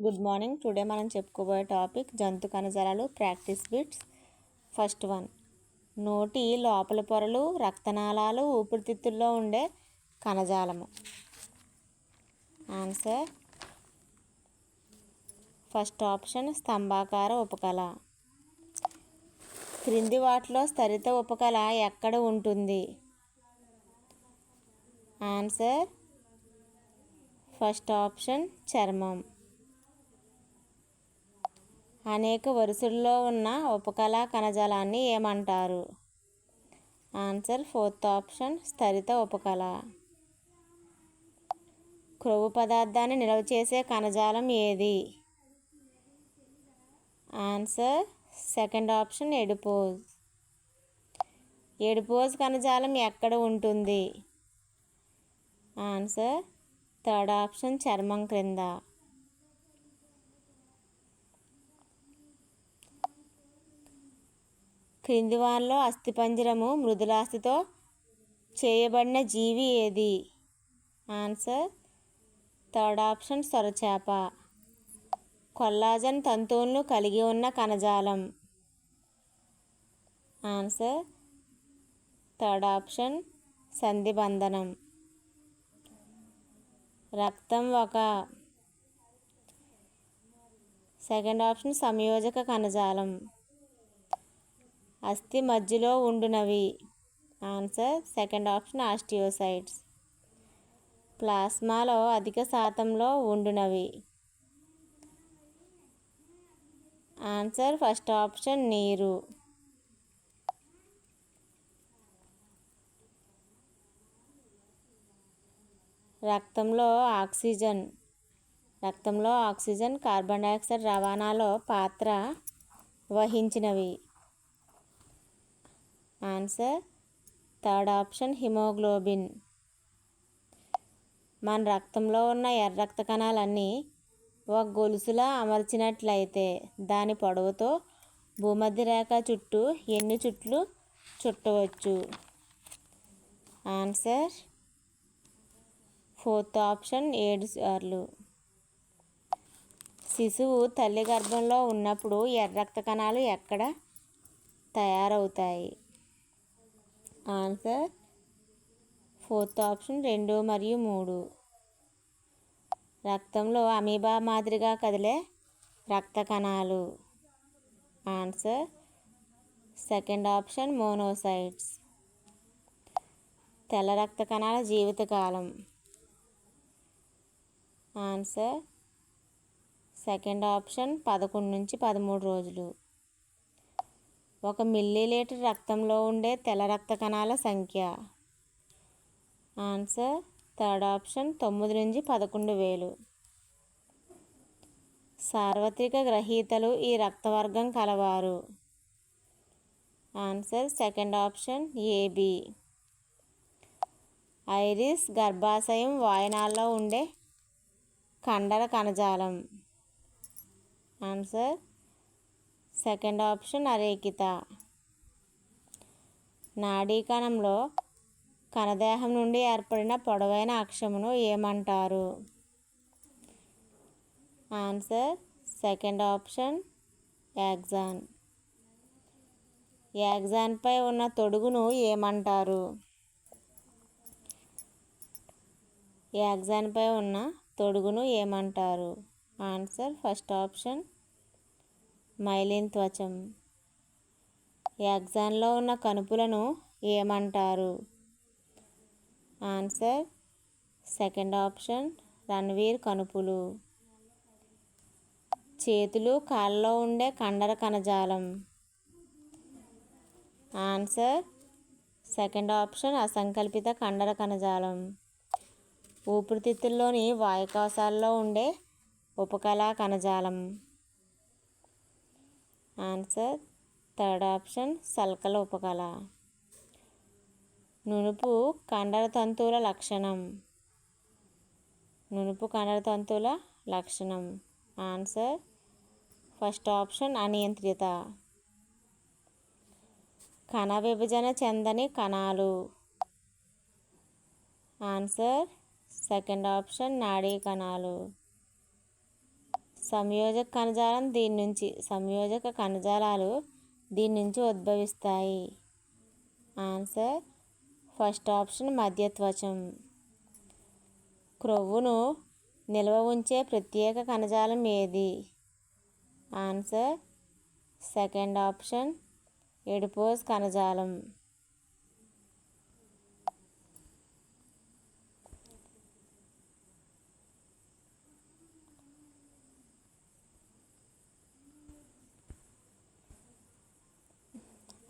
Good morning. Today మనం చెప్పుకోబోయే topic జంతు కణజాలాలు ప్రాక్టీస్ బిట్స్. ఫస్ట్ వన్ నోటి లోపల పొరలు రక్తనాళాలు ఊపిరితిత్తుల్లో ఉండే కణజాలము. ఆన్సర్ ఫస్ట్ ఆప్షన్ స్తంభాకార ఉపకళ. క్రింది వాటిలో స్థరిత ఉపకళ ఎక్కడ ఉంటుంది? ఆన్సర్ ఫస్ట్ ఆప్షన్ చర్మం. అనేక వరుసల్లో ఉన్న ఉపకళా కణజాలాన్ని ఏమంటారు? ఆన్సర్ ఫోర్త్ ఆప్షన్ స్థరిత ఉపకళ. క్రొవ్వు పదార్థాన్ని నిల్వ చేసే కణజాలం ఏది? Answer second option adipose. Adipose కణజాలం ఎక్కడ ఉంటుంది? ఆన్సర్ థర్డ్ ఆప్షన్ చర్మం క్రింద. క్రిందివానిలో అస్థిపంజరము మృదులాస్థితో చేయబడిన జీవి ఏది? ఆన్సర్ థర్డ్ ఆప్షన్ సొరచేప. కొల్లాజన్ తంతువులను కలిగి ఉన్న కణజాలం. ఆన్సర్ థర్డ్ ఆప్షన్ సంధిబంధనం. రక్తం ఒక. సెకండ్ ఆప్షన్ సంయోజక కణజాలం. అస్థి మధ్యలో ఉండునవి. ఆన్సర్ సెకండ్ ఆప్షన్ ఆస్టియోసైట్స్ ప్లాస్మాలో అధిక శాతంలో ఉండునవి. ఆన్సర్ ఫస్ట్ ఆప్షన్ నీరు. రక్తంలో ఆక్సిజన్. రక్తంలో ఆక్సిజన్ కార్బన్ డైఆక్సైడ్ రవాణాలో పాత్ర వహించినవి. ఆన్సర్ థర్డ్ ఆప్షన్ హిమోగ్లోబిన్ మన రక్తంలో ఉన్న ఎర్ర రక్త కణాలన్నీ ఒక గొలుసులా అమర్చినట్లయితే దాని పొడవుతో భూమధ్య రేఖ చుట్టూ ఎన్ని చుట్లు చుట్టవచ్చు? ఆన్సర్ ఫోర్త్ ఆప్షన్ ఏడు సార్లు. శిశువు తల్లి గర్భంలో ఉన్నప్పుడు ఎర్ర రక్త కణాలు ఎక్కడ తయారవుతాయి? ఆన్సర్ ఫోర్త్ ఆప్షన్ రెండు మరియు మూడు. రక్తంలో అమీబా మాదిరిగా కదిలే రక్త కణాలు. ఆన్సర్ సెకండ్ ఆప్షన్ మోనోసైట్స్ తెల్ల రక్త కణాల జీవితకాలం. ఆన్సర్ సెకండ్ ఆప్షన్ పదకొండు నుంచి పదమూడు రోజులు. ఒక మిల్లీలీటర్ రక్తంలో ఉండే తెల్ల రక్త కణాల సంఖ్య. ఆన్సర్ థర్డ్ ఆప్షన్ తొమ్మిది నుంచి పదకొండు వేలు. సార్వత్రిక గ్రహీతలు ఈ రక్తవర్గం కలవారు. Answer second option AB. Iris గర్భాశయం వాయనాల్లో ఉండే కండర కణజాలం. ఆన్సర్ సెకండ్ ఆప్షన్ అరేకిత నాడీ కణంలో కణదేహం నుండి ఏర్పడిన పొడవైన అక్షమును ఏమంటారు? ఆన్సర్ సెకండ్ ఆప్షన్ యాగ్జాన్ యాగ్జాన్పై ఉన్న తొడుగును ఏమంటారు? యాగ్జాన్పై ఉన్న తొడుగును ఏమంటారు? ఆన్సర్ ఫస్ట్ ఆప్షన్ మైలిన్ త్వచం. యాక్సాన్లో ఉన్న కనుపులను ఏమంటారు? ఆన్సర్ సెకండ్ ఆప్షన్ రణవీర్ కనుపులు చేతులు కాళ్ళలో ఉండే కండర కణజాలం. ఆన్సర్ సెకండ్ ఆప్షన్ అసంకల్పిత కండర కణజాలం. ఊపిరితిత్తుల్లోని వాయుకోశాల్లో ఉండే ఉపకళా కణజాలం. ఆన్సర్ థర్డ్ ఆప్షన్ సల్కల ఉపకళ. నునుపు కండర తంతువుల లక్షణం. నునుపు కండర తంతువుల లక్షణం. ఆన్సర్ ఫస్ట్ ఆప్షన్ అనియంత్రిత. కణ విభజన చెందని కణాలు. ఆన్సర్ సెకండ్ ఆప్షన్ నాడీ కణాలు. సంయోజక కణజాలం దీని నుంచి సంయోజక కణజాలాలు దీని నుంచి ఉద్భవిస్తాయి. ఆన్సర్ ఫస్ట్ ఆప్షన్ మధ్యత్వచం. క్రొవ్వును నిల్వ ఉంచే ప్రత్యేక కణజాలం ఏది? ఆన్సర్ సెకండ్ ఆప్షన్ ఎడిపోజ్ కణజాలం.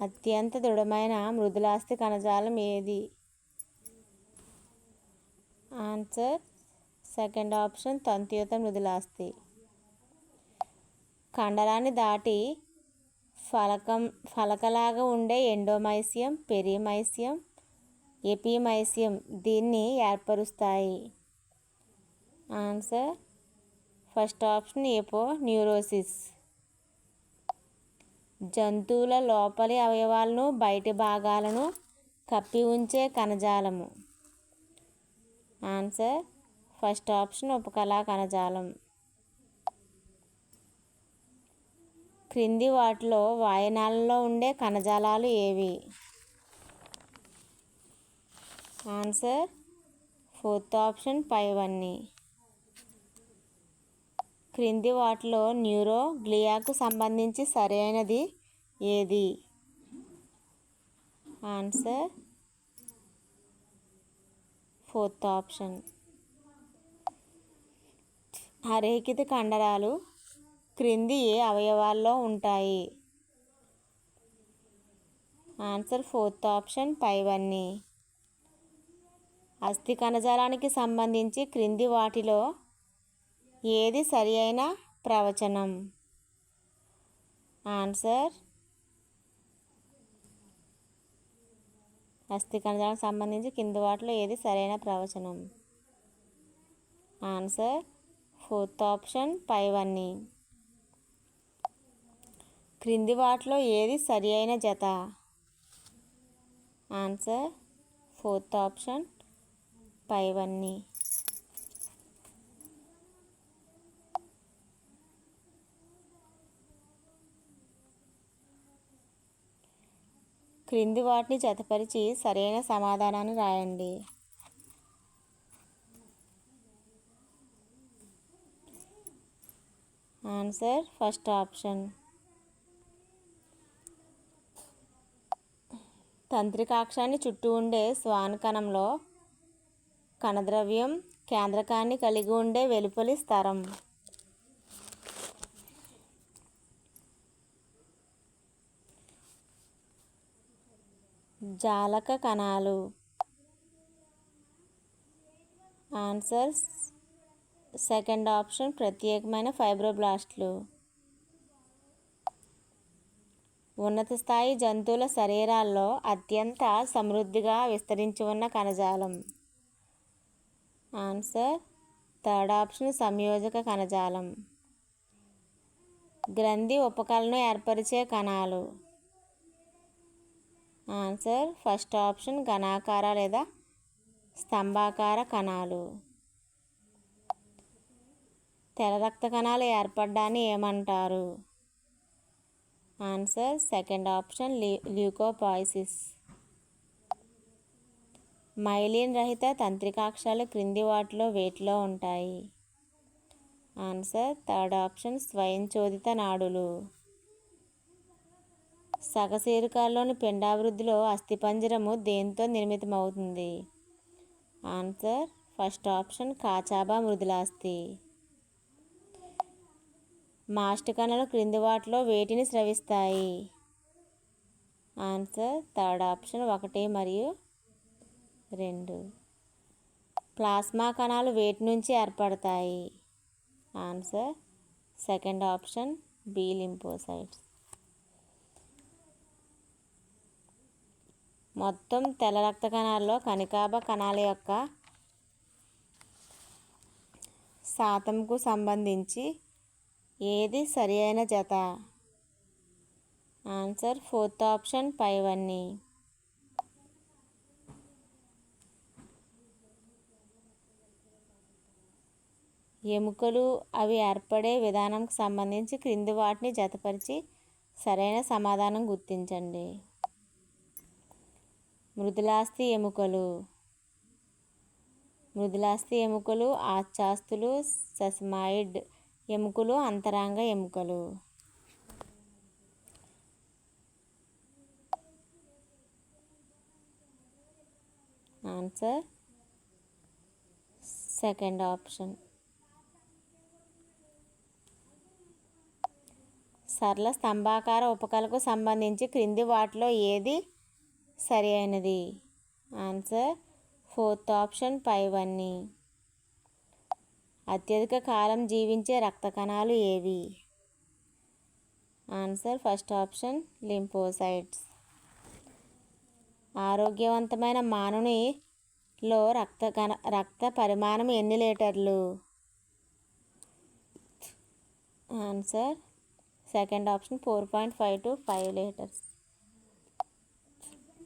అత్యంత దృఢమైన మృదులాస్థి కణజాలం ఏది? ఆన్సర్ సెకండ్ ఆప్షన్ తంతియుత మృదులాస్థి కండరాన్ని దాటి ఫలకం ఫలకలాగా ఉండే ఎండోమైసియం పెరిమైసియం ఎపిమైసియం దీన్ని ఏర్పరుస్తాయి. Answer first option aponeurosis. జంతువుల లోపలి అవయవాలను బయటి భాగాలను కప్పి ఉంచే కణజాలము. ఆన్సర్ ఫస్ట్ ఆప్షన్ ఉపకళా కణజాలం. క్రింది వాటిలో వాయనాలలో ఉండే కణజాలాలు ఏవి? ఆన్సర్ ఫోర్త్ ఆప్షన్ పైవన్నీ. క్రింది వాటిలో న్యూరోగ్లియాకు సంబంధించి సరైనది ఏది? Answer fourth option. అరేకిత కండరాలు క్రింది ఏ అవయవాల్లో ఉంటాయి? ఆన్సర్ ఫోర్త్ ఆప్షన్ పైవన్నీ. అస్థి కణజాలానికి సంబంధించి క్రింది వాటిలో ఏది సరి అయిన ప్రవచనం. ఆన్సర్? అస్థి కణజాలకు సంబంధించి కింది వాటిలో ఏది సరైన ప్రవచనం. ఆన్సర్? ఫోర్త్ ఆప్షన్ పైవన్నీ. క్రింది వాటిలో ఏది సరి అయిన జత? ఆన్సర్? ఫోర్త్ ఆప్షన్ పైవన్నీ. క్రింది వాటిని జతపరిచి సరైన సమాధానాన్ని రాయండి. Answer first option. తంత్రికాక్షాన్ని చుట్టూ ఉండే శ్వాన కణంలో కణద్రవ్యం కేంద్రకాన్ని కలిగి ఉండే వెలుపలి స్థరం జాలక కణాలు. ఆన్సర్ సెకండ్ ఆప్షన్ ప్రత్యేకమైన ఫైబ్రోబ్లాస్ట్లు. ఉన్నత స్థాయి జంతువుల శరీరాల్లో అత్యంత సమృద్ధిగా విస్తరించి ఉన్న కణజాలం. ఆన్సర్. థర్డ్ ఆప్షన్ సంయోజక కణజాలం. గ్రంథి ఉపకలను ఏర్పరిచే కణాలు. ఆన్సర్ ఫస్ట్ ఆప్షన్ ఘనాకార లేదా స్తంభాకార కణాలు. తెల్ల రక్త కణాలు ఏర్పడ్డాన్ని ఏమంటారు? Answer second option leucopoiesis. Myelin రహిత తంత్రికాక్షాలు క్రింది వాటిలో వేటిలో ఉంటాయి? ఆన్సర్ థర్డ్ ఆప్షన్ స్వయంచోదిత నాడులు. సగశీరకాల్లోని పిండాభివృద్ధిలో అస్థిపంజరము దేంతో నిర్మితమవుతుంది? ఆన్సర్ ఫస్ట్ ఆప్షన్ కాచాబా మృదులాస్థి మాస్టికణలు క్రింది వాటిలో వేటిని స్రవిస్తాయి? ఆన్సర్ థర్డ్ ఆప్షన్ ఒకటి మరియు రెండు. ప్లాస్మా కణాలు వేటి నుంచి ఏర్పడతాయి? Answer second option B lymphocytes. మొత్తం తెల్ల రక్త కణాల్లో కణికాభ కణాల యొక్క శాతంకు సంబంధించి ఏది సరి అయిన జత? ఆన్సర్ ఫోర్త్ ఆప్షన్ పైవన్నీ. ఎముకలు అవి ఏర్పడే విధానంకు సంబంధించి క్రింది వాటిని జతపరిచి సరైన సమాధానం గుర్తించండి. మృదులాస్థి ఎముకలు. మృదులాస్థి ఎముకలు ఆచాస్తులు సస్మాయిడ్ ఎముకలు అంతరాంగ ఎముకలు. ఆన్సర్? Second option. సరళ స్తంభాకార ఉపకలకు సంబంధించి క్రింది వాటిలో ఏది సరి అయినది. ఆన్సర్ ఫోర్త్ ఆప్షన్ పైవన్నీ. అత్యధిక కాలం జీవించే రక్త కణాలు ఏవి? ఆన్సర్ ఫస్ట్ ఆప్షన్ లింపోసైట్స్ ఆరోగ్యవంతమైన మానవునిలో రక్త కణ రక్త పరిమాణం ఎన్ని లీటర్లు? Answer second option four point five to five litres.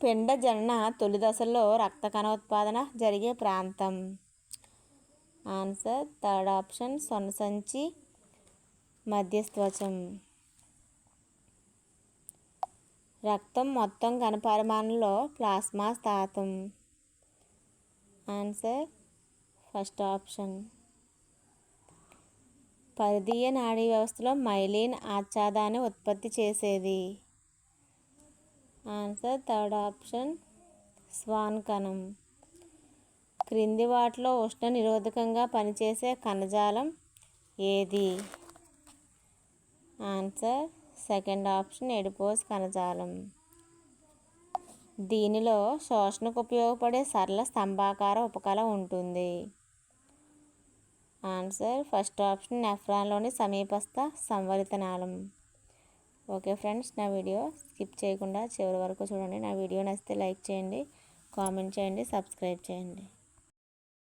పిండ జనన తొలి దశలో రక్త కణోత్పాదన జరిగే ప్రాంతం. ఆన్సర్ థర్డ్ ఆప్షన్ సొనసంచి మధ్యస్త్వచం. రక్తం మొత్తం ఘనపరిమాణంలో ప్లాస్మా స్థాతం. Answer first option. పరిధీయ నాడీ వ్యవస్థలో మైలిన్ ఆచ్ఛాదాన్ని ఉత్పత్తి చేసేది. ఆన్సర్ థర్డ్ ఆప్షన్ స్వాన్ కణం క్రింది వాటిలో ఉష్ణ నిరోధకంగా పనిచేసే కణజాలం ఏది? ఆన్సర్ సెకండ్ ఆప్షన్ ఎడిపోస్ కణజాలం. దీనిలో శోషణకు ఉపయోగపడే సరళ స్తంభాకార ఉపకళ ఉంటుంది. ఆన్సర్ ఫస్ట్ ఆప్షన్ నెఫ్రాన్లోని సమీపస్థ సంవరితనాళం ఓకే ఫ్రెండ్స్ నా వీడియో స్కిప్ చేయకుండా చివరి వరకు చూడండి. నా వీడియో నచ్చితే లైక్ చేయండి కామెంట్ చేయండి సబ్స్క్రైబ్ చేయండి.